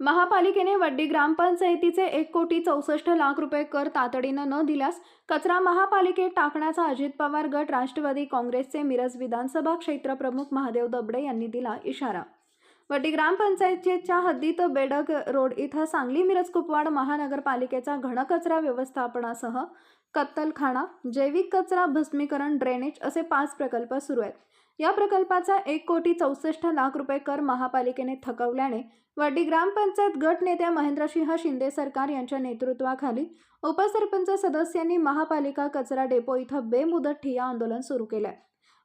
महापालिकेने वड्डी ग्रामपंचायतीचे एक कोटी चौसष्ट लाख रुपये कर तातडीनं न दिल्यास कचरा महापालिकेत टाकण्याचा अजित पवार गट राष्ट्रवादी काँग्रेसचे मिरज विधानसभा क्षेत्र प्रमुख महादेव दबडे यांनी दिला इशारा. वड्डी ग्रामपंचायतीच्या हद्दीत बेडग रोड इथं सांगली मिरज कुपवाड महानगरपालिकेचा घनकचरा व्यवस्थापनासह कत्तलखाना जैविक कचरा भस्मीकरण ड्रेनेज असे पाच प्रकल्प सुरू आहेत. या प्रकल्पाचा एक कोटी चौसष्ट लाख रुपये कर महापालिकेने थकवल्याने वाडी ग्रामपंचायत गटनेत्या महेंद्रसिंह शिंदे सरकार यांच्या नेतृत्वाखाली उपसरपंच सदस्यांनी महापालिका कचरा डेपो इथं बेमुदत ठिया आंदोलन सुरू केलंय.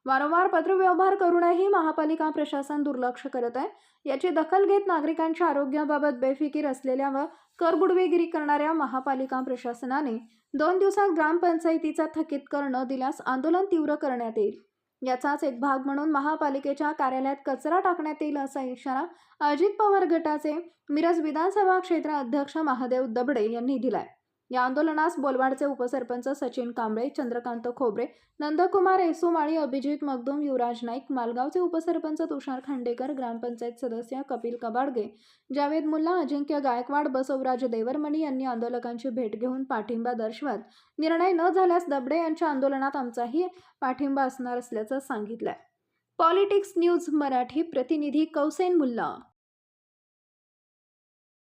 वारंवार पत्रव्यवहार करूनही महापालिका प्रशासन दुर्लक्ष करत आहे. याची दखल घेत नागरिकांच्या आरोग्याबाबत बेफिकीर असलेल्या व करबुडवेगिरी करणाऱ्या महापालिका प्रशासनाने दोन दिवसात ग्रामपंचायतीचा थकीत कर न दिल्यास आंदोलन तीव्र करण्यात येईल. याचाच एक भाग म्हणून महापालिकेच्या कार्यालयात कचरा टाकण्यात येईल असा इशारा अजित पवार गटाचे मिरज विधानसभा क्षेत्र अध्यक्ष महादेव दबडे यांनी दिलाय. या आंदोलनास बोलवाडचे उपसरपंच सचिन कांबळे चंद्रकांत खोबरे नंदकुमार येसुमाळी अभिजित मगदूम युवराज नाईक मालगावचे उपसरपंच तुषार खांडेकर ग्रामपंचायत सदस्य कपिल कबाडगे जावेद मुल्ला अजिंक्य गायकवाड बसवराज देवरमणी यांनी आंदोलकांची भेट घेऊन पाठिंबा दर्शवत. निर्णय न झाल्यास दबडे यांच्या आंदोलनात आमचाही पाठिंबा असणार असल्याचं सांगितलंय. पॉलिटिक्स न्यूज मराठी प्रतिनिधी कौसेन मुल्ला